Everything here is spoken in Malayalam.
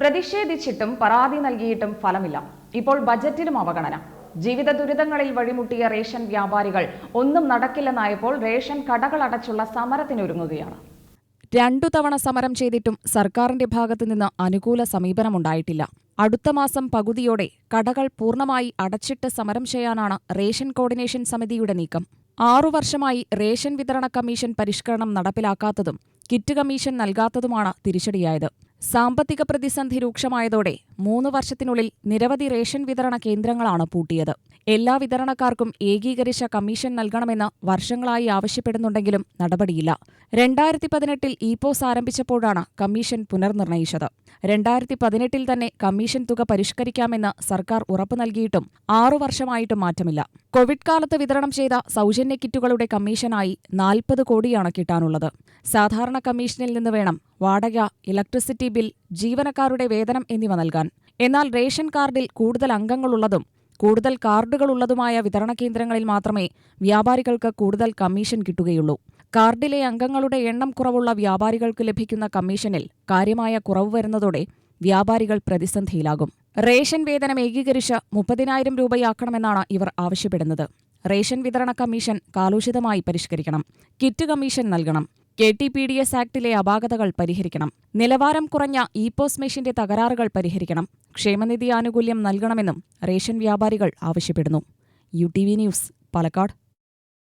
പ്രതിഷേധിച്ചിട്ടും പരാതി നൽകിയിട്ടും ഫലമില്ല. ഇപ്പോൾ ബജറ്റിലും അവഗണന. ജീവിത ദുരിതങ്ങളിൽ വഴിമുട്ടിയ റേഷൻ വ്യാപാരികൾ ഒന്നും നടക്കില്ലെന്നായപ്പോൾ റേഷൻ കടകൾ അടച്ചുള്ള സമരത്തിനൊരുങ്ങുകയാണ്. രണ്ടു തവണ സമരം ചെയ്തിട്ടും സർക്കാരിന്റെ ഭാഗത്തുനിന്ന് അനുകൂല സമീപനമുണ്ടായിട്ടില്ല അടുത്ത മാസം പകുതിയോടെ കടകൾ പൂർണമായി അടച്ചിട്ട് സമരം ചെയ്യാനാണ് റേഷൻ കോർഡിനേഷൻ സമിതിയുടെ നീക്കം. ആറു വർഷമായി റേഷൻ വിതരണ കമ്മീഷൻ പരിഷ്കരണം നടപ്പിലാക്കാത്തതും കിറ്റ് കമ്മീഷൻ നൽകാത്തതുമാണ് തിരിച്ചടിയായത്. സാമ്പത്തിക പ്രതിസന്ധി രൂക്ഷമായതോടെ മൂന്ന് വർഷത്തിനുള്ളിൽ നിരവധി റേഷൻ വിതരണ കേന്ദ്രങ്ങളാണ് പൂട്ടിയത് എല്ലാ വിതരണക്കാർക്കും ഏകീകരിച്ച കമ്മീഷൻ നൽകണമെന്ന് വർഷങ്ങളായി ആവശ്യപ്പെടുന്നുണ്ടെങ്കിലും നടപടിയില്ല. രണ്ടായിരത്തി പതിനെട്ടിൽ ഇപോസ് ആരംഭിച്ചപ്പോഴാണ് കമ്മീഷൻ പുനർനിർണയിച്ചത്. രണ്ടായിരത്തി പതിനെട്ടിൽ തന്നെ കമ്മീഷൻ തുക പരിഷ്കരിക്കാമെന്ന് സർക്കാർ ഉറപ്പു നൽകിയിട്ടും ആറു വർഷമായിട്ടും മാറ്റമില്ല. കോവിഡ് കാലത്ത് വിതരണം ചെയ്ത സൗജന്യ കിറ്റുകളുടെ കമ്മീഷനായി നാൽപ്പത് കോടിയാണ് കിട്ടാനുള്ളത്. സാധാരണ കമ്മീഷനിൽ നിന്ന് വേണം വാടക ഇലക്ട്രിസിറ്റി ബിൽ ജീവനക്കാരുടെ വേതനം എന്നിവ നൽകാൻ. എന്നാൽ റേഷൻ കാർഡിൽ കൂടുതൽ അംഗങ്ങളുള്ളതും കൂടുതൽ കാർഡുകളുള്ളതുമായ വിതരണ കേന്ദ്രങ്ങളിൽ മാത്രമേ വ്യാപാരികൾക്ക് കൂടുതൽ കമ്മീഷൻ കിട്ടുകയുള്ളൂ. കാർഡിലെ അംഗങ്ങളുടെ എണ്ണം കുറവുള്ള വ്യാപാരികൾക്ക് ലഭിക്കുന്ന കമ്മീഷനിൽ കാര്യമായ കുറവ് വരുന്നതോടെ വ്യാപാരികൾ പ്രതിസന്ധിയിലാകും. റേഷൻ വേതനം ഏകീകരിച്ച് മുപ്പതിനായിരം രൂപയാക്കണമെന്നാണ് ഇവർ ആവശ്യപ്പെടുന്നത്. റേഷൻ വിതരണ കമ്മീഷൻ കാലോചിതമായി പരിഷ്കരിക്കണം. കിറ്റ് കമ്മീഷൻ നൽകണം. K T P D S ആക്ടിലെ അപാകതകൾ പരിഹരിക്കണം. നിലവാരം കുറഞ്ഞ ഇ പോസ് മെഷീന്റെ തകരാറുകൾ പരിഹരിക്കണം. ക്ഷേമനിധി ആനുകൂല്യം നൽകണമെന്നും റേഷൻ വ്യാപാരികൾ ആവശ്യപ്പെടുന്നു. U T V news Palakkad.